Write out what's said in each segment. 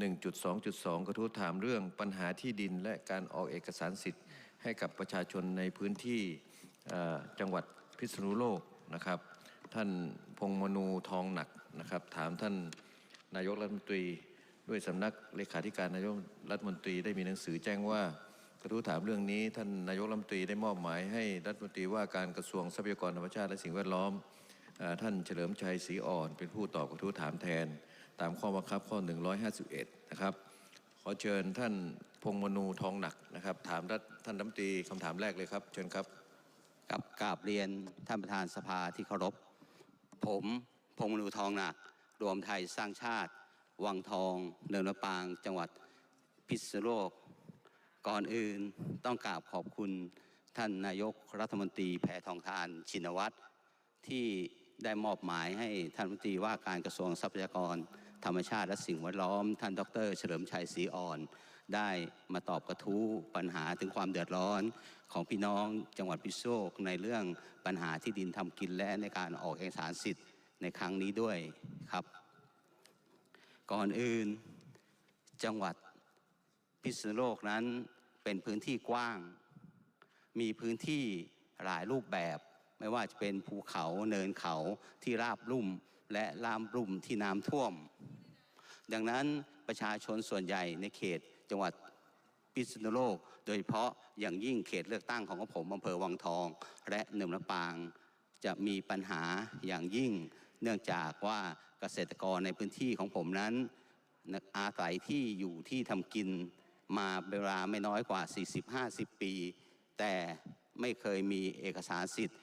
1.2.2 กระทู้ถามเรื่องปัญหาที่ดินและการออกเอกสารสิทธิ์ ให้กับประชาชนในพื้นที่จังหวัดพิษณุโลกนะครับ ท่านพงมนูทองหนักนะครับ ถามท่านนายกรัฐมนตรีด้วยสำนักเลขาธิการนายกรัฐมนตรีได้มีหนังสือแจ้งว่ากระทู้ถามเรื่องนี้ ท่านนายกรัฐมนตรีได้มอบหมายให้รัฐมนตรีว่าการกระทรวงทรัพยากรธรรมชาติและสิ่งแวดล้อมอท่านเฉลิมชัยศรีอ่อนเป็นผู้ตอบกระทู้ถามแทน ตามข้อบังคับข้อ 151 นะครับ ขอเชิญท่านพงมนูทองหนักนะครับ ถามรัฐท่านรัฐมนตรีคำถามแรกเลยครับ เชิญครับกับกราบเรียนท่านประธานสภาที่เคารพ ผมพงมนูทองหนัก รวมไทยสร้างชาติ วังทองเนินมะปาง จังหวัดพิษณุโลก ก่อนอื่นต้องกราบขอบคุณท่านนายกรัฐมนตรีแพทองทานชินวัตรที่ได้มอบหมายให้ท่านรัฐมนตรีว่าการกระทรวงทรัพยากร ธรรมชาติและสิ่งแวดล้อม ท่านดร เฉลิมชัยศรีอ่อน ได้มาตอบกระทู้ปัญหาถึงความเดือดร้อนของพี่น้องจังหวัดพิษณุโลกในเรื่องปัญหาที่ดินทำกินและในการออกเอกสารสิทธิ์ในครั้งนี้ด้วยครับ ก่อนอื่นจังหวัดพิษณุโลกนั้นเป็นพื้นที่กว้าง มีพื้นที่หลายรูปแบบ ไม่ว่าจะเป็นภูเขาเนินเขาที่ราบลุ่ม และลามลุ่มที่น้ำท่วม ดังนั้นประชาชนส่วนใหญ่ในเขตจังหวัดพิษณุโลก โดยเฉพาะอย่างยิ่งเขตเลือกตั้งของผมอำเภอวังทอง และเนิมลำปาง จะมีปัญหาอย่างยิ่ง เนื่องจากว่าเกษตรกรในพื้นที่ของผมนั้น อาศัยที่อยู่ที่ทำกินมาเวลาไม่น้อยกว่า 40-50 ปี แต่ไม่เคยมีเอกสารสิทธิ์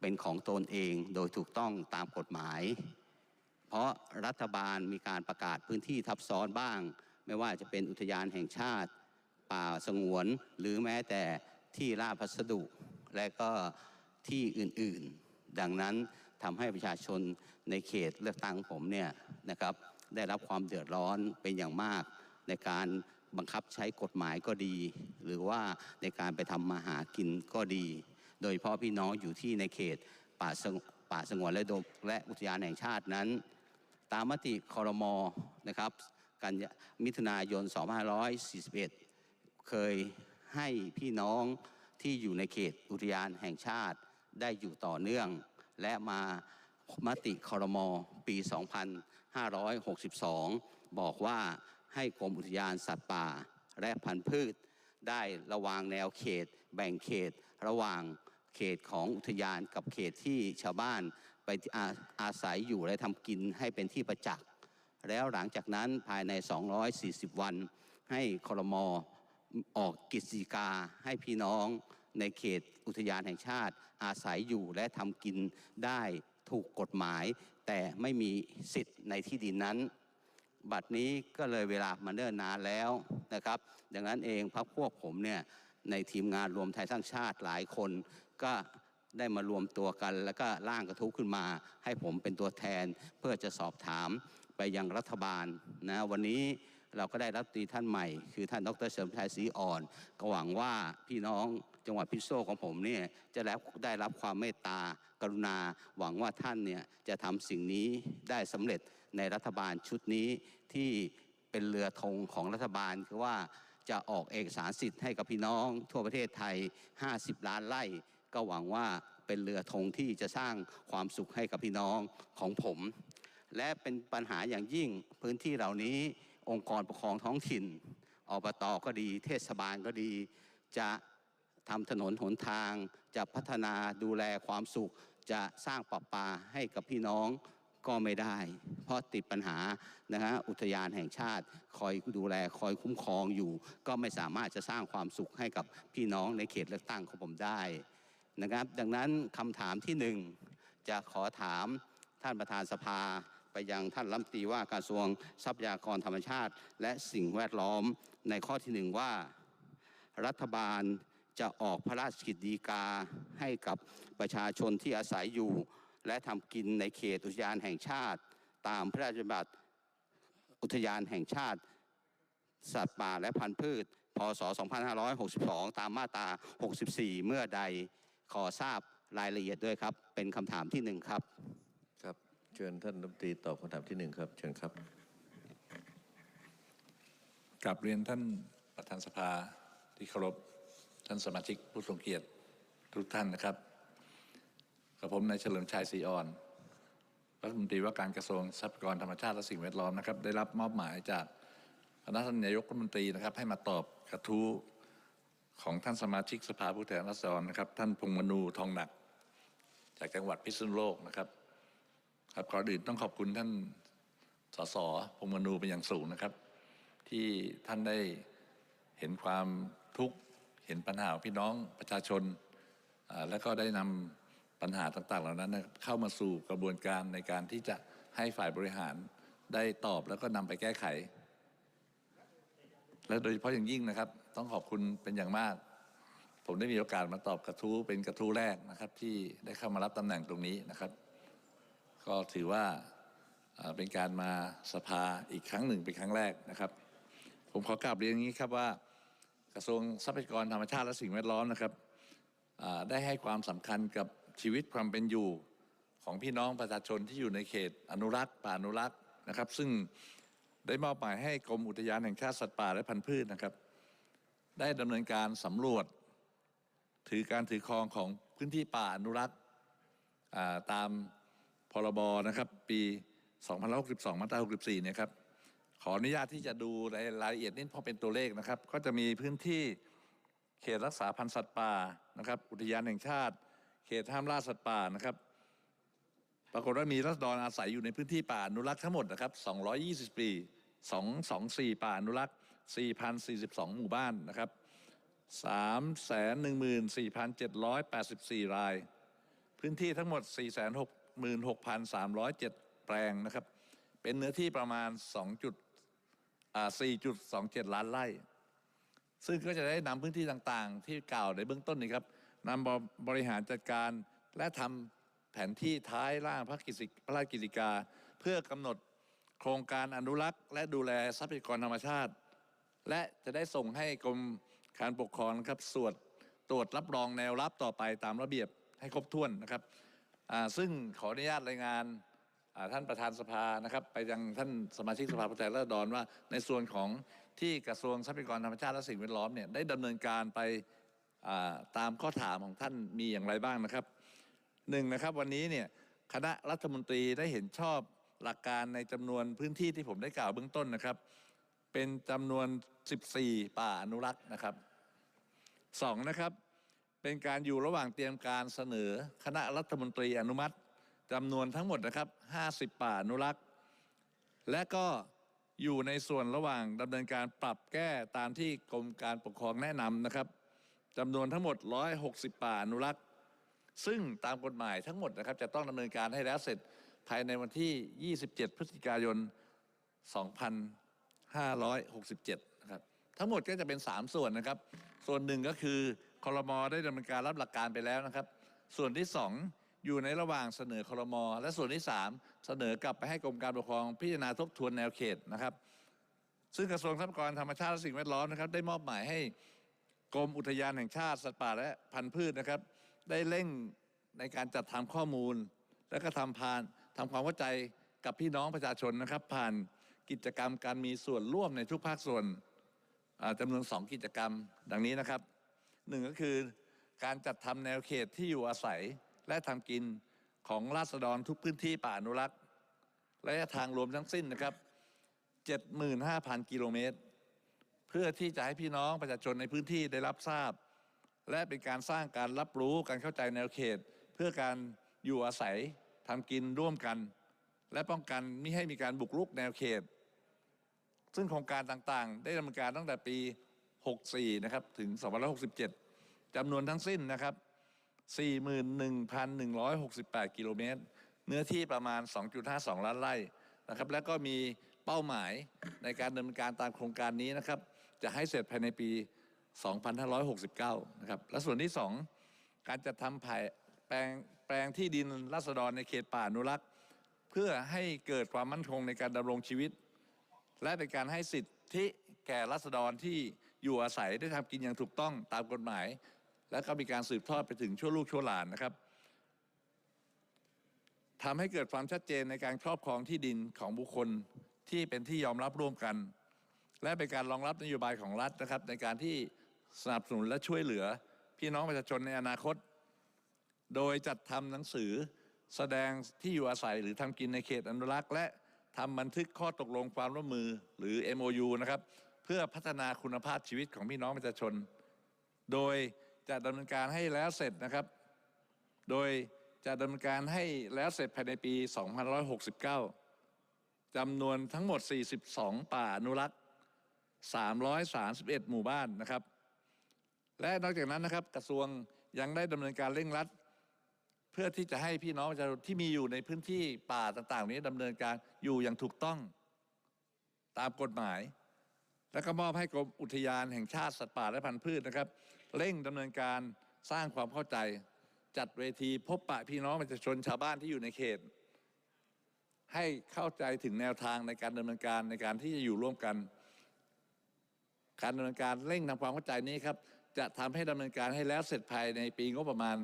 เป็นของตนเองโดยถูกต้องตามกฎหมาย เพราะรัฐบาลมีการประกาศพื้นที่ทับซ้อนบ้าง ไม่ว่าจะเป็นอุทยานแห่งชาติ ป่าสงวน หรือแม้แต่ที่ราพัสดุ และก็ที่อื่นๆ ดังนั้นทำให้ประชาชนในเขตเลือกตั้งผมเนี่ยนะครับได้รับความเดือดร้อนเป็นอย่างมาก ในการบังคับใช้กฎหมายก็ดี หรือว่าในการไปทำมาหากินก็ดี โดยเฉพาะพี่น้องอยู่ที่ในเขตป่าสงป่าสงวนและดงและอุทยานแห่งชาตินั้น ตามมติคอรมอนะครับกันมิถุนายน 2541 เคยให้พี่น้องที่อยู่ในเขตอุทยานแห่งชาติได้อยู่ต่อเนื่อง และมามติคอรมอปี 2562 บอกว่าให้กรมอุทยานสัตว์ป่าและพันธุ์พืช ได้ระวางแนวเขต แบ่งเขตระหว่างเขตของอุทยานกับเขตที่ชาวบ้าน ไปอาอาศัยอยู่และทำกินให้เป็นที่ประจักษ์แล้วหลังจากนั้นภายใน 240 วัน ให้ครมอออกกิจกาให้พี่น้องในเขตอุทยานแห่งชาติ อาศัยอยู่และทำกินได้ถูกกฎหมาย แต่ไม่มีสิทธิ์ในที่ดินนั้น บัดนี้ก็เลยเวลามาเนิ่นนานแล้วนะครับ ดังนั้นเองพักพวกผมเนี่ยในทีมงานรวมไทยสร้างชาติหลายคน ก็ ได้มารวมตัวกัน แล้วก็ร่างกระทู้ขึ้นมา ให้ผมเป็นตัวแทน เพื่อจะสอบถามไปยังรัฐบาลนะวันนี้เราก็ได้รับตีท่านใหม่ คือท่านดรเสริมชัยศรีอ่อน ก็หวังว่าพี่น้องจังหวัดพิษณุโลกของผมเนี่ยจะได้รับความเมตตากรุณา หวังว่าท่านเนี่ยจะทำสิ่งนี้ได้สำเร็จในรัฐบาลชุดนี้ที่เป็นเรือธงของรัฐบาลคือว่าจะออกเอกสารสิทธิ์ให้กับพี่น้องทั่วประเทศไทย 50 ล้านไร่ ก็หวังว่าเป็นเรือธงที่จะสร้างความสุขให้กับพี่น้องของผม และเป็นปัญหาอย่างยิ่งพื้นที่เหล่านี้องค์กรปกครองท้องถิ่นอบตก็ดี เทศบาลก็ดี จะทำถนนหนทาง จะพัฒนาดูแลความสุข จะสร้างปรับปาให้กับพี่น้องก็ไม่ได้ เพราะติดปัญหานะฮะอุทยานแห่งชาติ คอยดูแลคอยคุ้มครองอยู่ ก็ไม่สามารถจะสร้างความสุขให้กับพี่น้องในเขตเลือกตั้งของผมได้ นะครับ ดังนั้นคำถามที่หนึ่งจะขอถามท่านประธานสภาไปยังท่านรัฐมนตรีว่าการกระทรวงทรัพยากรธรรมชาติ และสิ่งแวดล้อมในข้อที่หนึ่งว่า รัฐบาลจะออกพระราชกิจดีกาให้กับประชาชนที่อาศัยอยู่ และทำกินในเขตอุทยานแห่งชาติ ตามพระราชบัญญัติอุทยานแห่งชาติ สัตว์ป่าและพันธุ์พืช พศ 2562 ตามมาตรา 64 เมื่อใด ขอทราบรายละเอียดด้วยครับ เป็นคำถามที่หนึ่งครับ ครับ เชิญท่านรัฐมนตรีตอบคำถามที่หนึ่งครับ เชิญครับกลับเรียนท่านประธานสภาที่เคารพท่านสมาชิกผู้ทรงเกียรติทุกท่านนะครับกับผมนายเฉลิมชัยศรีอ่อนรัฐมนตรีว่าการกระทรวงทรัพยากรธรรมชาติและสิ่งแวดล้อมนะครับ ได้รับมอบหมายจากคณะท่านนายกรัฐมนตรีนะครับ ให้มาตอบกระทู้ ของท่านสมาชิกสภาผู้แทนราษฎรนะครับ ท่านพงมนูทองหนัก จากจังหวัดพิษณุโลกนะครับ ครับก่ออื่นต้องขอบคุณท่านสสพงมนูเป็นอย่างสูงนะครับ ที่ท่านได้เห็นความทุกข์เห็นปัญหาพี่น้องประชาชน แล้วก็ได้นำปัญหาต่างๆ เหล่านั้นเข้ามาสู่กระบวนการในการที่จะให้ฝ่ายบริหารได้ตอบแล้วก็นำไปแก้ไข และโดยเฉพาะอย่างยิ่งนะครับ ต้องขอบคุณเป็นอย่างมาก ผมได้มีโอกาสมาตอบกระทู้เป็นกระทู้แรกนะครับ ที่ได้เข้ามารับตำแหน่งตรงนี้นะครับ ก็ถือว่าเป็นการมาสภาอีกครั้งหนึ่งเป็นครั้งแรกนะครับ ผมขอกราบเรียนอย่างนี้ครับว่ากระทรวงทรัพยากรธรรมชาติและสิ่งแวดล้อมนะครับได้ให้ความสำคัญกับชีวิตความเป็นอยู่ของพี่น้องประชาชนที่อยู่ในเขตอนุรักษ์ป่าอนุรักษ์นะครับ ซึ่ง ได้มอบหมายให้กรมอุทยานแห่งชาติสัตว์ป่าและพันธุ์พืชนะครับ ได้ดำเนินการสำรวจ ถือการถือครองของพื้นที่ป่าอนุรักษ์ตามพรบนะครับ ปี2562มาตรา64เนี่ยครับขออนุญาตที่จะดูรายรายละเอียดนิดเพราะเป็นตัวเลขนะครับ ก็จะมีพื้นที่เขตรักษาพันธุ์สัตว์ป่านะครับ อุทยานแห่งชาติ เขตห้ามล่าสัตว์ป่านะครับ ปรากฏว่ามีรัษฎรอาศัยอยู่ในพื้นที่ป่าอนุรักษ์ทั้งหมดนะครับ220 ปี 224 ป่าอนุรักษ์ 4,042 หมู่บ้านนะครับ314,784 ราย พื้นที่ทั้งหมด 466,307 แปลงนะครับ เป็นเนื้อที่ประมาณ2จุดอ่า4.27 ล้านไร่ ซึ่งก็จะได้นำพื้นที่ต่างๆ ที่กล่าวในเบื้องต้นนี้ครับนำบริหารจัดการและทำ แผนที่ท้ายร่างพระกิจพระราชกิจกา เพื่อกำหนดโครงการอนุรักษ์ และดูแลทรัพยากรธรรมชาติ และจะได้ส่งให้กรมการปกครองครับสวดตรวจรับรองแนวรับต่อไปตามระเบียบให้ครบถ้วนนะครับซึ่งขออนุญาตรายงานท่านประธานสภานะครับ ไปยังท่านสมาชิกสภาผู้แทนราษฎรว่า ในส่วนของที่กระทรวงทรัพยากรธรรมชาติและสิ่งแวดล้อมเนี่ยได้ดำเนินการไปตามข้อถามของท่านมีอย่างไรบ้างนะครับ หนึ่งนะครับวันนี้เนี่ยคณะรัฐมนตรีได้เห็นชอบหลักการในจำนวนพื้นที่ที่ผมได้กล่าวเบื้องต้นนะครับ เป็นจำนวน 14 ป่าอนุรักษ์นะครับสองนะครับเป็นการอยู่ระหว่างเตรียมการเสนอคณะรัฐมนตรีอนุมัติจำนวนทั้งหมดนะครับ 50 ป่าอนุรักษ์ และก็อยู่ในส่วนระหว่างดำเนินการปรับแก้ตามที่กรมการปกครองแนะนำนะครับจำนวนทั้งหมด 160 ป่าอนุรักษ์ ซึ่งตามกฎหมายทั้งหมดนะครับจะต้องดำเนินการให้แล้วเสร็จภายในวันที่ 27 พฤศจิกายน 2567 นะครับ ทั้งหมดก็จะเป็น 3 ส่วนนะครับ ส่วนหนึ่งก็คือคอรมอได้ดำเนินการรับหลักการไปแล้วนะครับ ส่วนที่ 2 อยู่ในระหว่างเสนอคอรมอและส่วนที่ 3 เสนอกลับไปให้กรมการปกครองพิจารณาทบทวนแนวเขตนะครับ ซึ่งกระทรวงทรัพยากรธรรมชาติและสิ่งแวดล้อมนะครับ ได้มอบหมายให้กรมอุทยานแห่งชาติสัตว์ป่าและพันธุ์พืชนะครับ ได้เร่ง ในการจัดทำข้อมูล และก็ทำผ่านทำความเข้าใจกับพี่น้องประชาชนนะครับ ผ่านกิจกรรมการมีส่วนร่วมในทุกภาคส่วนอ่าจำนวนสองกิจกรรมดังนี้นะครับหนึ่งก็คือการจัดทำแนวเขตที่อยู่อาศัยและทำกินของราษฎรทุกพื้นที่ป่าอนุรักษ์ระยะทางรวมทั้งสิ้นนะครับ 75,000 กิโลเมตร เพื่อที่จะให้พี่น้องประชาชนในพื้นที่ได้รับทราบ และเป็นการสร้างการรับรู้การเข้าใจแนวเขต พื่อการอยู่อาศัยทำกินร่วมกัน และป้องกันไม่ให้มีการบุกรุกแนวเขต ซึ่งโครงการต่างๆ ได้ดำเนินการตั้งแต่ปี 64 นะครับ ถึง 2567จำนวนทั้งสิ้นนะครับ 41,168 กิโลเมตร เนื้อที่ประมาณ 2.52 ล้านไร่นะครับ แล้วก็มีเป้าหมายในการดำเนินการตามโครงการนี้นะครับ จะให้เสร็จภายในปี 2569 นะครับ และส่วนที่ 2 การจัดทำแผ แปลงแปลงที่ดินรัษฎรในเขตป่าอนุรักษ์ เพื่อให้เกิดความมั่นคงในการดำรงชีวิต และเป็นการให้สิทธิแก่รัษฎรที่อยู่อาศัยได้ทำกินอย่างถูกต้องตามกฎหมาย และก็มีการสืบทอดไปถึงชั่วลูกชั่วหลานนะครับทำให้เกิดความชัดเจนในการครอบครองที่ดินของบุคคลที่เป็นที่ยอมรับร่วมกัน และเป็นการรองรับนโยบายของรัฐนะครับ ในการที่สนับสนุนและช่วยเหลือ พี่น้องประชาชนในอนาคต โดยจัดทำหนังสือแสดงที่อยู่อาศัยหรือทำกินในเขตอนุรักษ์ และทำบันทึกข้อตกลงความร่วมมือหรือ MOU นะครับเพื่อพัฒนาคุณภาพชีวิตของพี่น้องประชาชน โดยจะดำเนินการให้แล้วเสร็จนะครับ โดยจะดำเนินการให้แล้วเสร็จภายในปี 2569จำนวนทั้งหมด 42 ป่าอนุรักษ์ 331 หมู่บ้านนะครับ และนอกจากนั้นนะครับกระทรวงยังได้ดำเนินการเร่งรัด เพื่อที่จะให้พี่น้องประชาชนที่มีอยู่ในพื้นที่ป่าต่างๆ นี้ดำเนินการอยู่อย่างถูกต้องตามกฎหมาย และก็มอบให้กรมอุทยานแห่งชาติสัตว์ป่าและพันธุ์พืชนะครับ เร่งดำเนินการสร้างความเข้าใจ จัดเวทีพบปะพี่น้องประชาชนชาวบ้านที่อยู่ในเขต ให้เข้าใจถึงแนวทางในการดำเนินการในการที่จะอยู่ร่วมกัน การดำเนินการเร่งทำความเข้าใจนี้ครับจะทำให้ดำเนินการให้แล้วเสร็จภายในปีงบประมาณ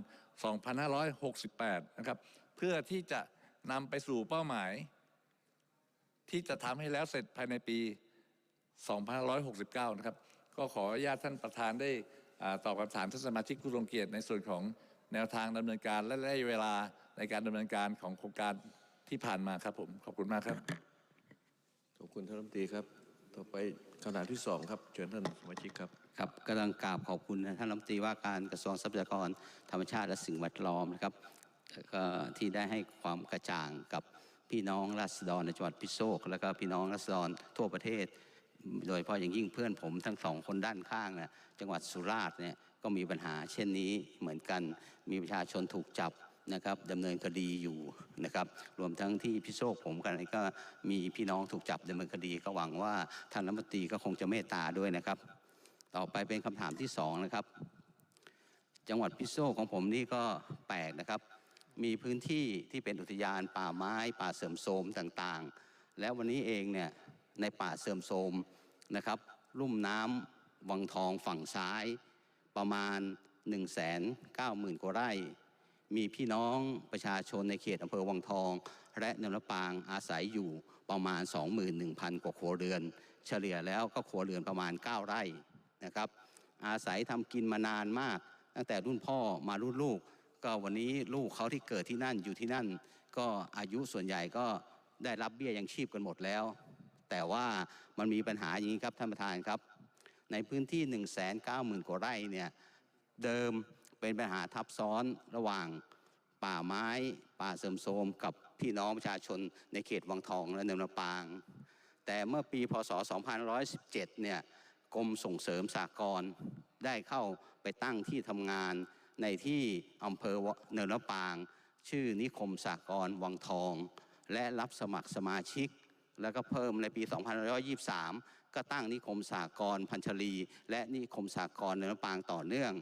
2568 นะครับ เพื่อที่จะนำไปสู่เป้าหมาย ที่จะทำให้แล้วเสร็จภายในปี 2569 นะครับ ก็ขออนุญาตท่านประธานได้ตอบคำถามท่านสมาชิกผู้ทรงเกียรติในส่วนของแนวทางดำเนินการและระยะเวลาในการดำเนินการของโครงการที่ผ่านมาครับผม ขอบคุณมากครับ ขอบคุณท่านรัฐมนตรีครับ ต่อไปคำถามที่สองครับเชิญท่านสมาชิกครับครับกำลังกราบขอบคุณท่านรัฐมนตรีว่าการกระทรวงทรัพยากรธรรมชาติและสิ่งแวดล้อมนะครับแล้วก็ที่ได้ให้ความกระจ่างกับพี่น้องราษฎรในจังหวัดพิโลกแล้วก็พี่น้องราษฎรทั่วประเทศ โดยเฉพาะอย่างยิ่งเพื่อนผมทั้งสองคนด้านข้างนะจังหวัดสุราษฎร์เนี่ยก็มีปัญหาเช่นนี้เหมือนกันมีประชาชนถูกจับ นะครับดำเนินคดีอยู่นะครับรวมทั้งที่พิโลกผมกันก็มีพี่น้องถูกจับดำเนินคดีก็หวังว่าท่านรัฐมนตรีก็คงจะเมตตาด้วยนะครับ ต่อไปเป็นคำถามที่สองนะครับ จังหวัดพิโลกของผมนี่ก็แปลกนะครับ มีพื้นที่ที่เป็นอุทยานป่าไม้ป่าเสื่อมโทรมต่างๆ แล้ววันนี้เองเนี่ยในป่าเสื่อมโทรมนะครับลุ่มน้ำวังทองฝั่งซ้ายประมาณ 1 9 0 0 0 0กว่าไร่ มีพี่น้องประชาชนในเขตอำเภอวังทอง และเนินมะปางอาศัยอยู่ประมาณ 21,000 กว่าครัวเรือน เฉลี่ยแล้วก็ครัวเรือนประมาณ 9 ไร่นะครับ อาศัยทำกินมานานมาก ตั้งแต่รุ่นพ่อมารุ่นลูก ก็วันนี้ลูกเขาที่เกิดที่นั่นอยู่ที่นั่น ก็อายุส่วนใหญ่ก็ได้รับเบี้ยยังชีพกันหมดแล้ว แต่ว่ามันมีปัญหาอย่างนี้ครับท่านประธานครับ ในพื้นที่ 1 9 0 0 0 0กว่าไร่เนี่ยเดิม เป็นปัญหาทับซ้อนระหว่างป่าไม้ ป่าเสริมโทรมกับพี่น้องประชาชนในเขตวังทองและเนินมะปาง แต่เมื่อปีพศ 2517 เนี่ยกรมส่งเสริมสากลได้เข้าไปตั้งที่ทำงานในที่อำเภอเนินมะปาง ชื่อนิคมสากลวังทอง และรับสมัครสมาชิก แล้วก็เพิ่มในปี 2523 ก็ตั้งนิคมสากลพันชลี และนิคมสากลเนินมะปางต่อเนื่อง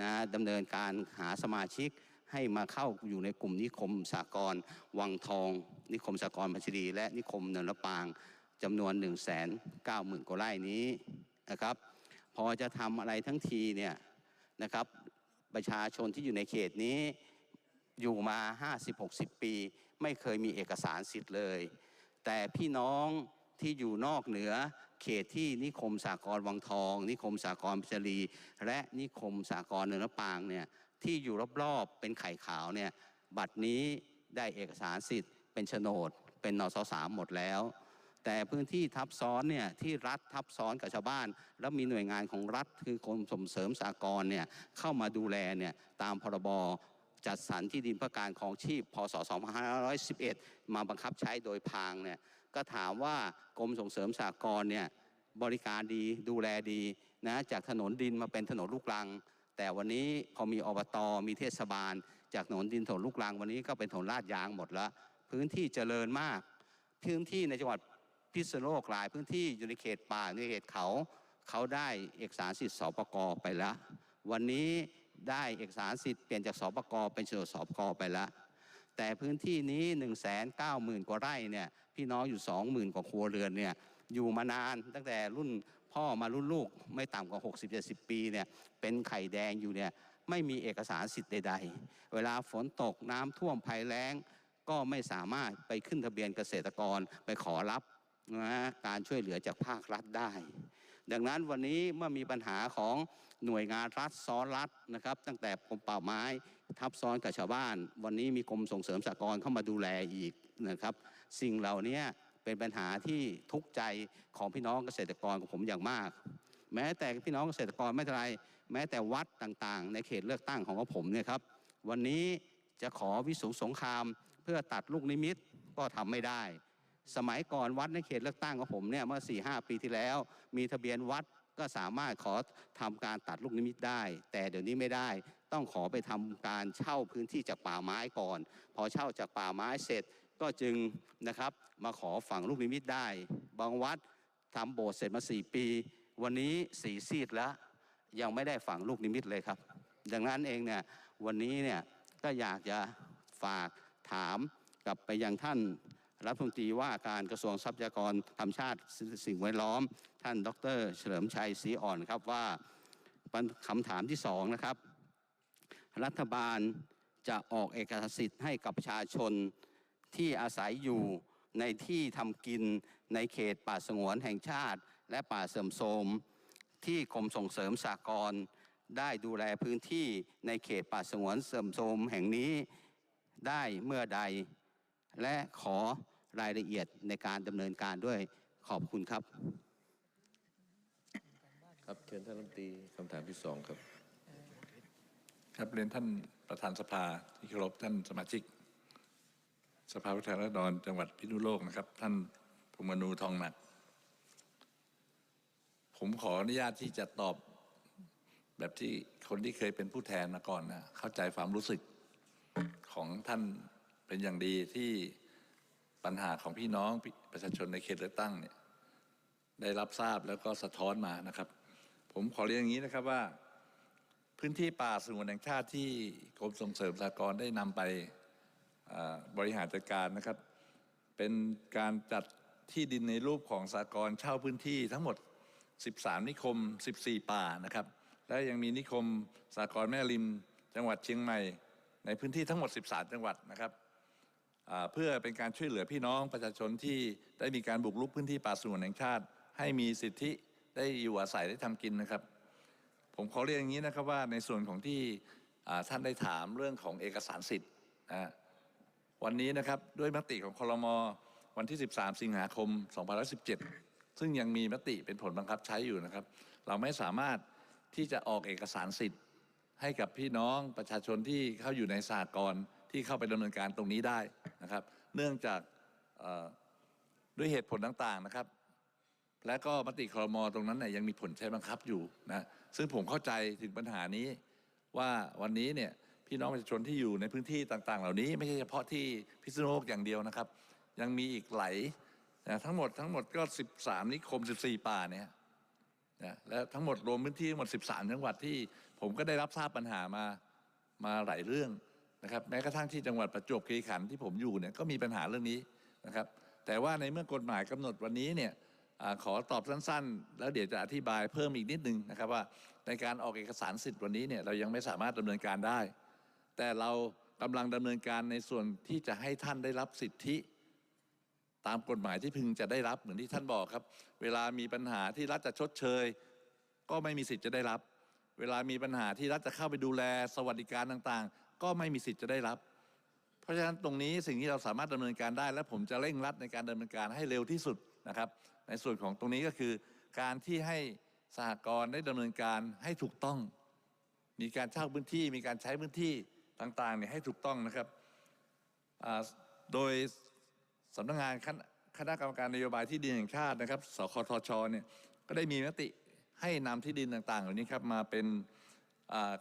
นะดำเนินการหาสมาชิกให้มาเข้าอยู่ในกลุ่มนิคมสากลวังทอง นิคมสากลพัชลีและนิคมเนินมะปางจำนวน 1 9 0 0 0 0กว่าไร่นี้นะครับ พอจะทำอะไรทั้งทีเนี่ยนะครับประชาชนที่อยู่ในเขตนี้อยู่มา 50-60 ปี ไม่เคยมีเอกสารสิทธิ์เลย แต่พี่น้องที่อยู่นอกเหนือ เขตที่นิคมสากลวังทอง นิคมสากลพิจรี และนิคมสากลเนินมะปางเนี่ยที่อยู่รอบๆเป็นไข่ขาวเนี่ยบัตรนี้ได้เอกสารสิทธิ์ เป็นโฉนด เป็นนสสามหมดแล้ว แต่พื้นที่ทับซ้อนเนี่ยที่รัฐทับซ้อนกับชาวบ้าน แล้วมีหน่วยงานของรัฐคือกรมส่งเสริมสากลเนี่ยเข้ามาดูแลเนี่ยตามพรบจัดสรรที่ดินเพื่อการของชีพพศ 2511 มาบังคับใช้โดยพางเนี่ย ก็ถามว่ากรมส่งเสริมสากลเนี่ยบริการดีดูแลดีนะจากถนนดินมาเป็นถนนลูกรัง แต่วันนี้พอมีอบตมีเทศบาล จากถนนดินถนนลูกรังวันนี้ก็เป็นถนนลาดยางหมดแล้วพื้นที่เจริญมาก พื้นที่ในจังหวัดพิษณุโลกหลายพื้นที่อยู่ในเขตป่าในเขตเขาเขาได้เอกสารสิทธิ์สปกไปแล้ววันนี้ได้เอกสารสิทธิ์เปลี่ยนจากสปกเป็นโฉนดสปกไปแล้ว แต่พื้นที่นี้1 9 0 0 0 0 กว่าไร่เนี่ยพี่น้องอยู่ 20,000 กว่าครัวเรือนเนี่ยอยู่มานานตั้งแต่รุ่นพ่อมารุ่นลูกไม่ต่ำกว่า 60-70 ปีเนี่ยเป็นไข่แดงอยู่เนี่ยไม่มีเอกสารสิทธิ์ใด ๆ เวลาฝนตกน้ำท่วมภัยแล้ง ก็ไม่สามารถไปขึ้นทะเบียนเกษตรกรไปขอรับนะการช่วยเหลือจากภาครัฐได้ ดังนั้นวันนี้เมื่อมีปัญหาของหน่วยงานรัฐซ้อนรัฐนะครับ ตั้งแต่กรมป่าไม้ ทับซ้อนกับชาวบ้าน วันนี้มีกรมส่งเสริมสหกรณ์เข้ามาดูแลอีกนะครับ สิ่งเหล่านี้เป็นปัญหาที่ทุกข์ใจของพี่น้องเกษตรกรของผมอย่างมาก แม้แต่พี่น้องเกษตรกรไม่เป็นไร แม้แต่วัดต่างๆ ในเขตเลือกตั้งของผมเนี่ยครับ วันนี้จะขอวิสุงสงคราม เพื่อตัดลูกนิมิตก็ทำไม่ได้ สมัยก่อนวัดในเขตเลือกตั้งของผมเนี่ยเมื่อ4ีหปีที่แล้ว มีทะเบียนวัด ก็สามารถขอทำการตัดลูกนิมิตได้ แต่เดี๋ยวนี้ไม่ได้ต้องขอไปทำการเช่าพื้นที่จากป่าไม้ก่อน พอเช่าจากป่าไม้เสร็จก็จึงนะครับมาขอฝังลูกนิมิตได้ บางวัดทำโบสถ์เสร็จมา 4 ปี วันนี้สีซีดแล้วยังไม่ได้ฝังลูกนิมิตเลยครับ ดังนั้นเองเนี่ยวันนี้เนี่ยก็อยากจะฝากถามกลับไปยังท่านรัฐมนตรีว่าการกระทรวงทรัพยากรธรรมชาติสิ่งแวดล้อม ท่านดร เฉลิมชัยศรีอ่อนครับว่าคำถามที่สองนะครับ รัฐบาลจะออกเอกสิทธิ์ให้กับประชาชนที่อาศัยอยู่ในที่ทำกินในเขตป่าสงวนแห่งชาติ และป่าเสื่อมโทรมที่กรมส่งเสริมสากลได้ดูแลพื้นที่ในเขตป่าสงวนเสื่อมโทรมแห่งนี้ได้เมื่อใด และขอรายละเอียดในการดำเนินการด้วยขอบคุณครับ ครับเชิญท่านรัฐมนตรีคำถามที่สองครับ ครับเรียนท่านประธานสภาที่เคารพท่านสมาชิก สภาผู้แทนราษฎรจังหวัดพิษณุโลกนะครับ ท่านพงมนูทองหนัก ผมขออนุญาตที่จะตอบแบบที่คนที่เคยเป็นผู้แทนมาก่อนนะเข้าใจความรู้สึกของท่านเป็นอย่างดีที่ปัญหาของพี่น้องประชาชนในเขตเลือกตั้งเนี่ยได้รับทราบแล้วก็สะท้อนมานะครับ ผมขอเรียนอย่างนี้นะครับว่า พื้นที่ป่าสงวนแห่งชาติที่กรมส่งเสริมสหกรณ์ได้นำไปบริหารจัดการนะครับ เป็นการจัดที่ดินในรูปของสหกรณ์เช่าพื้นที่ทั้งหมด 13 นิคม 14 ป่านะครับ และยังมีนิคมสหกรณ์แม่ริม จังหวัดเชียงใหม่ ในพื้นที่ทั้งหมด 13 จังหวัดนะครับเพื่อเป็นการช่วยเหลือพี่น้องประชาชนที่ได้มีการบุกรุกพื้นที่ป่าสงวนแห่งชาติ ให้มีสิทธิ ได้อยู่อาศัยได้ทำกินนะครับ ผมขอเรียนอย่างนี้นะครับว่าในส่วนของที่ท่านได้ถามเรื่องของเอกสารสิทธิ์นะวันนี้นะครับด้วยมติของคลมวันที่ 13 สิงหาคม2017 ซึ่งยังมีมติเป็นผลบังคับใช้อยู่นะครับ เราไม่สามารถที่จะออกเอกสารสิทธิ์ ให้กับพี่น้องประชาชนที่เข้าอยู่ในสหกรณ์ที่เข้าไปดำเนินการตรงนี้ได้นะครับ เนื่องจากด้วยเหตุผลต่างๆนะครับ และก็มติครมตรงนั้นเนี่ยยังมีผลใช้บังคับอยู่นะซึ่งผมเข้าใจถึงปัญหานี้ว่าวันนี้เนี่ยพี่น้องประชาชนที่อยู่ในพื้นที่ต่าง ๆ เหล่านี้ ไม่ใช่เฉพาะที่พิษณุโลกอย่างเดียวนะครับ ยังมีอีกหลายนะทั้งหมดทั้งหมดก็ 13 นิคม 14 ป่าเนี่ยนะและทั้งหมดรวมพื้นที่ทั้งหมด 13 จังหวัดที่ผมก็ได้รับทราบปัญหามามาหลายเรื่องนะครับแม้กระทั่งที่จังหวัดประจวบคีรีขันธ์ที่ผมอยู่เนี่ยก็มีปัญหาเรื่องนี้นะครับแต่ว่าในเมื่อกฎหมายกำหนดวันนี้เนี่ย ขอตอบสั้นๆ แล้วเดี๋ยวจะอธิบายเพิ่มอีกนิดนึงนะครับว่าในการออกเอกสารสิทธิ์วันนี้เนี่ยเรายังไม่สามารถดำเนินการได้ แต่เรากำลังดำเนินการในส่วนที่จะให้ท่านได้รับสิทธิ ตามกฎหมายที่พึงจะได้รับเหมือนที่ท่านบอกครับ เวลามีปัญหาที่รัฐจะชดเชย ก็ไม่มีสิทธิ์จะได้รับ เวลามีปัญหาที่รัฐจะเข้าไปดูแลสวัสดิการต่างๆ ก็ไม่มีสิทธิ์จะได้รับ เพราะฉะนั้นตรงนี้สิ่งที่เราสามารถดำเนินการได้ และผมจะเร่งรัดในการดำเนินการให้เร็วที่สุดนะครับ ในส่วนของตรงนี้ก็คือ การที่ให้สหกรณ์ได้ดำเนินการให้ถูกต้อง มีการเช่าพื้นที่ มีการใช้พื้นที่ต่างๆเนี่ยให้ถูกต้องนะครับโดยสำนักงานคณะคณะกรรมการนโยบายที่ดินแห่งชาตินะครับ สคทชเนี่ยก็ได้มีมติให้นำที่ดินต่างๆ เหล่านี้ครับมาเป็น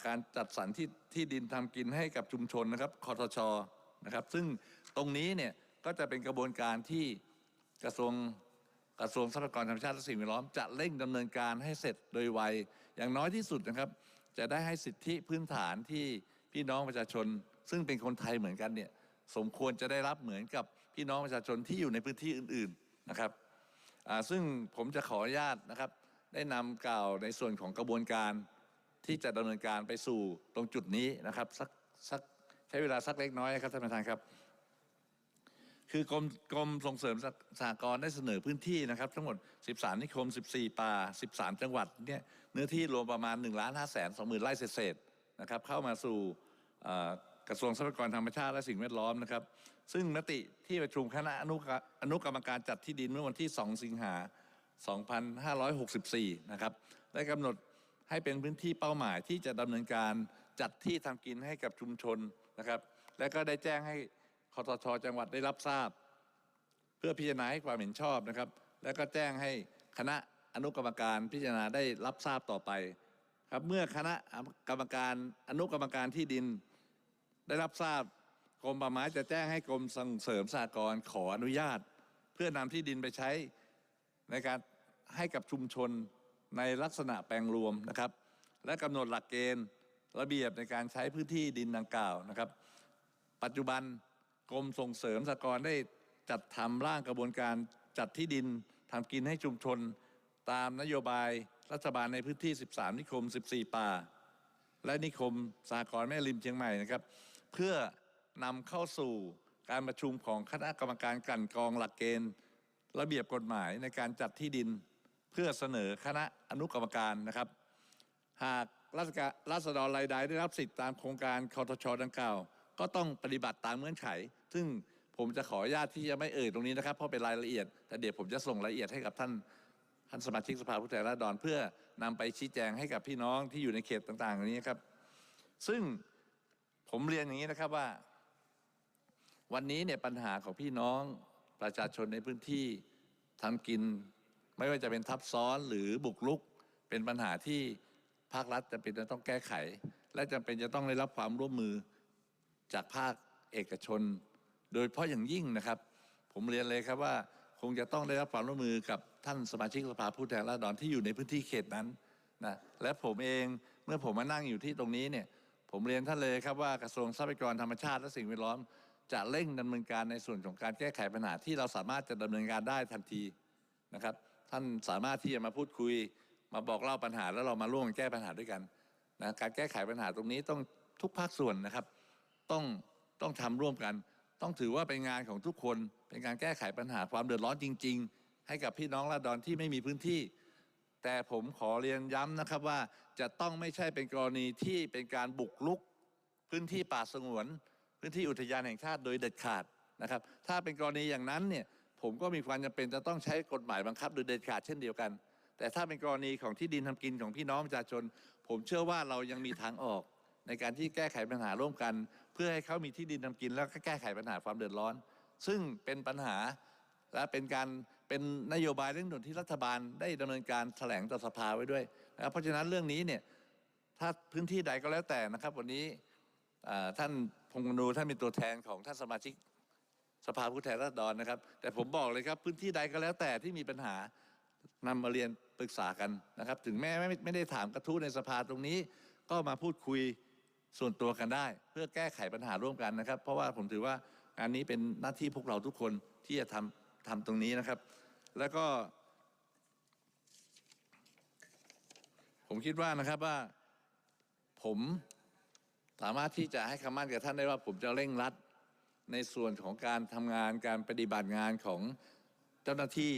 การจัดสรรที่ที่ดินทำกินให้กับชุมชนนะครับคทชนะครับ ซึ่งตรงนี้เนี่ยก็จะเป็นกระบวนการที่กระทรวง กระทรวงทรัพยากรธรรมชาติและสิ่งแวดล้อมจะเร่งดำเนินการให้เสร็จโดยไวอย่างน้อยที่สุดนะครับ จะได้ให้สิทธิพื้นฐานที่พี่น้องประชาชน ซึ่งเป็นคนไทยเหมือนกันเนี่ยสมควรจะได้รับเหมือนกับพี่น้องประชาชนที่อยู่ในพื้นที่อื่นๆนะครับซึ่งผมจะขออนุญาตนะครับ ได้นำกล่าวในส่วนของกระบวนการที่จะดำเนินการไปสู่ตรงจุดนี้นะครับสักสักใช้เวลาสักเล็กน้อยครับท่านประธานครับ คือกรมกรมส่งเสริมสสหกรณ์ได้เสนอพื้นที่นะครับ ทั้งหมด 13 นิคม 14 ป่า 13 จังหวัดเนี่ยเนื้อที่รวมประมาณ1ล้าน5แสน2หมื่นไร่เศษๆนะครับเข้ามาสู่กระทรวงทรัพยากรธรรมชาติและสิ่งแวดล้อมนะครับ ซึ่งมติที่ประชุมคณะอนุอนุกรรมการจัดที่ดินเมื่อวันที่ 2 สิงหา 2564 นะครับได้กำหนดให้เป็นพื้นที่เป้าหมายที่จะดำเนินการจัดที่ทำกินให้กับชุมชนนะครับ และก็ได้แจ้งให้ คอทชจังหวัดได้รับทราบ เพื่อพิจารณาให้ความเห็นชอบนะครับ และก็แจ้งให้คณะอนุกรรมการพิจารณาได้รับทราบต่อไป ครับเมื่อคณะกรรมการอนุกรรมการที่ดิน ได้รับทราบกรมป่าไม้จะแจ้งให้กรมส่งเสริมสหกรณ์ขออนุญาต เพื่อนำที่ดินไปใช้ในการให้กับชุมชนในลักษณะแปลงรวมนะครับ และกำหนดหลักเกณฑ์ระเบียบในการใช้พื้นที่ดินดังกล่าวนะครับ ปัจจุบัน กรมส่งเสริมสหกรได้จัดทำร่างกระบวนการจัดที่ดินทำกินให้ชุมชน ตามนโยบายรัฐบาลในพื้นที่ 13 นิคม 14 ป่า และนิคมสหกรแม่ริมเชียงใหม่นะครับ เพื่อนำเข้าสู่การประชุมของคณะกรรมการกันกองหลักเกณฑ์ ระเบียบกฎหมายในการจัดที่ดิน เพื่อเสนอคณะอนุกรรมการนะครับ หากรัฐการัษฎรรายใดได้รับสิทธิตามโครงการคอทชดังกล่าว ก็ต้องปฏิบัติตามเงื่อนไข ซึ่งผมจะขออนุญาตที่จะไม่เอ่ยตรงนี้นะครับ เพราะเป็นรายละเอียด แต่เดี๋ยวผมจะส่งรายละเอียดให้กับท่านท่านสมาชิกสภาผู้แทนราษฎรเพื่อนำไปชี้แจงให้กับพี่น้องที่อยู่ในเขตต่างๆอย่านี้ครับ ซึ่งผมเรียนอย่างนี้นะครับว่า วันนี้เนี่ยปัญหาของพี่น้องประชาชนในพื้นที่ทำกิน ไม่ว่าจะเป็นทับซ้อนหรือบุกรุก เป็นปัญหาที่ภาครัฐจำเป็นจะต้องแก้ไข และจำเป็นจะต้องได้รับความร่วมมือ จากภาคเอกชน โดยเฉพาะอย่างยิ่งนะครับ ผมเรียนเลยครับว่าคงจะต้องได้รับความร่วมมือกับท่านสมาชิกสภาผู้แทนราษฎรที่อยู่ในพื้นที่เขตนั้นนะและผมเองเมื่อผมมานั่งอยู่ที่ตรงนี้เนี่ยผมเรียนท่านเลยครับว่ากระทรวงทรัพยากรธรรมชาติและสิ่งแวดล้อม จะเร่งดำเนินการในส่วนของการแก้ไขปัญหาที่เราสามารถจะดำเนินการได้ทันทีนะครับ ท่านสามารถที่จะมาพูดคุย มาบอกเล่าปัญหาแล้วเรามาร่วมแก้ปัญหาด้วยกันนะการแก้ไขปัญหาตรงนี้ต้องทุกภาคส่วนนะครับ ต้องต้องทำร่วมกัน ต้องถือว่าเป็นงานของทุกคน เป็นการแก้ไขปัญหาความเดือดร้อนจริง ๆ ให้กับพี่น้องราษฎรที่ไม่มีพื้นที่ แต่ผมขอเรียนย้ำนะครับว่าจะต้องไม่ใช่เป็นกรณีที่เป็นการบุกรุก พื้นที่ป่าสงวน พื้นที่อุทยานแห่งชาติโดยเด็ดขาดนะครับ ถ้าเป็นกรณีอย่างนั้นเนี่ยผมก็มีความจำเป็นจะต้องใช้กฎหมายบังคับโดยเด็ดขาดเช่นเดียวกัน แต่ถ้าเป็นกรณีของที่ดินทำกินของพี่น้องประชาชน ผมเชื่อว่าเรายังมีทางออกในการที่แก้ไขปัญหาร่วมกัน พื่อให้เขามีที่ดินทำกินแล้วก็แก้ไขปัญหาความเดือดร้อน ซึ่งเป็นปัญหาและเป็นการเป็นนโยบายเร่งด่วนที่รัฐบาลได้ดำเนินการแถลงต่อสภาไว้ด้วยนะเพราะฉะนั้นเรื่องนี้เนี่ยถ้าพื้นที่ใดก็แล้วแต่นะครับ วันนี้ท่านพงษ์นูท่านเป็นตัวแทนของท่านสมาชิกสภาผู้แทนราษฎรนะครับ แต่ผมบอกเลยครับพื้นที่ใดก็แล้วแต่ที่มีปัญหานำมาเรียนปรึกษากันนะครับ ถึงแม้ไม่ไม่ได้ถามกระทู้ในสภาตรงนี้ ก็มาพูดคุย ส่วนตัวกันได้ เพื่อแก้ไขปัญหาร่วมกันนะครับ เพราะว่าผมถือว่างานนี้เป็นหน้าที่พวกเราทุกคนที่จะทำทำตรงนี้นะครับ แล้วก็ ผมคิดว่านะครับว่าผมสามารถที่จะให้คำมั่นกับท่านได้ว่า ผมจะเร่งรัดในส่วนของการทำงานการปฏิบัติงานของเจ้าหน้าที่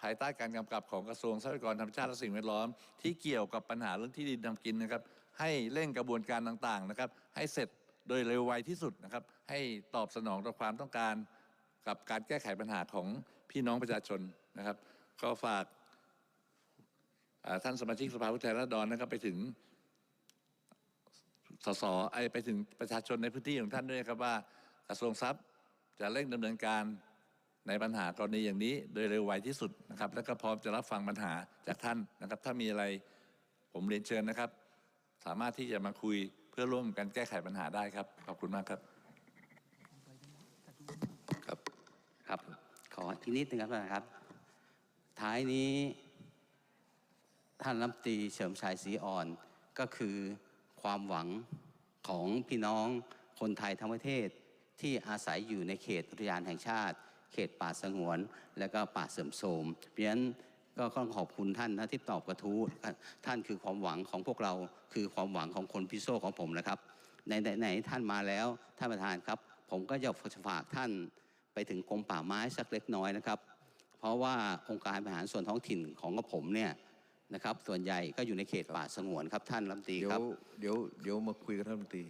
ภายใต้การกำกับของกระทรวงทรัพยากรธรรมชาติและสิ่งแวดล้อม ที่เกี่ยวกับปัญหาเรื่องที่ดินทำกินนะครับ ให้เร่งกระบวนการต่างๆนะครับ ให้เสร็จโดยเร็วไวที่สุดนะครับ ให้ตอบสนองต่อความต้องการ กับการแก้ไขปัญหาของพี่น้องประชาชนนะครับ ก็ฝากท่านสมาชิกสภาผู้แทนราษฎรนะครับ ไปถึงสสไอไปถึงประชาชนในพื้นที่ของท่านด้วยครับว่ากระทรวงทรัพย์จะเร่งดำเนินการในปัญหากรณีอย่างนี้โดยเร็วไวที่สุดนะครับ แล้วก็พร้อมจะรับฟังปัญหาจากท่านนะครับ ถ้ามีอะไรผมเรียนเชิญนะครับ สามารถที่จะมาคุยเพื่อร่วมกันแก้ไขปัญหาได้ครับ ขอบคุณมากครับ ครับครับ ขออีกนิดนึงครับท่านครับ ท้ายนี้ ท่านรัฐมนตรีเฉลิมชัยศรีอ่อนก็คือความหวังของพี่น้องคนไทยทั้งประเทศที่อาศัยอยู่ในเขตอุทยานแห่งชาติ เขตป่าสงวน และก็ป่าเสื่อมโทรมเพราะฉะนั้น ก็ต้องขอบคุณท่านนะที่ตอบกระทู้ท่านคือความหวังของพวกเราคือความหวังของคนพิโซของผมนะครับในไหนๆท่านมาแล้วท่านประธานครับ ผมก็จะฝากท่านไปถึงกรมป่าไม้สักเล็กน้อยนะครับ เพราะว่าองค์การบริหารส่วนท้องถิ่นของกระผมเนี่ยนะครับ ส่วนใหญ่ก็อยู่ในเขตป่าสงวนครับท่านรัฐมนตรีเดี๋ยครัวบเดี๋ยวเดี๋ยวมาคุยกับท่านรัฐมนตรี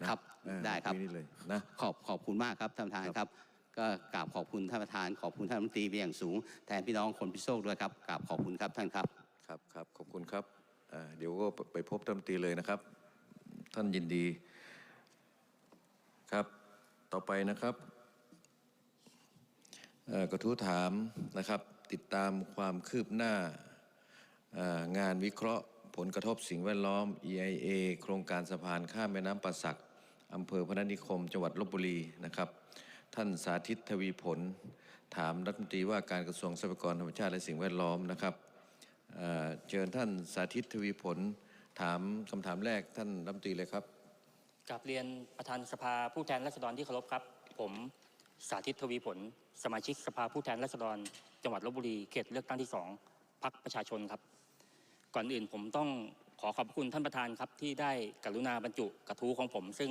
นะครับเออได้ครับคุยนี่เลยนะขอบขอบคุณมากครับท่านประธานครับ ก็กราบขอบคุณท่านประธานขอบคุณท่านรัฐมนตรีเป็นอย่างสูง แทนพี่น้องคนพิโซกด้วยครับกราบขอบคุณครับท่านครับครับครับขอบคุณครับเดี๋ยวก็ไปพบท่านรัฐมนตรีเลยนะครับ ท่านยินดีครับ ต่อไปนะครับกระทู้ถามนะครับ ติดตามความคืบหน้างานวิเคราะห์ผลกระทบสิ่งแวดล้อม EIA โครงการสะพานข้ามแม่น้ำประสักอำเภอพนัสนิคม จังหวัดลบบุรีนะครับ ท่านสาธิตทวีผล ถามรัฐมนตรีว่าการกระทรวงทรัพยากรธรรมชาติและสิ่งแวดล้อมนะครับเเชิญท่านสาธิตทวีผล ถามคำถามแรกท่านรัฐมนตรีเลยครับกลับเรียนประธานสภาผู้แทนราษฎรที่เคารพครับ ผมสาธิตทวีผล สมาชิกสภาผู้แทนราษฎร จังหวัดลบบุรีเขตเลือกตั้งที่สองพักประชาชนครับ ก่อนอื่นผมต้องขอขอบคุณท่านประธานครับที่ได้กรุณาบรรจุกระทู้ของผม ซึ่ง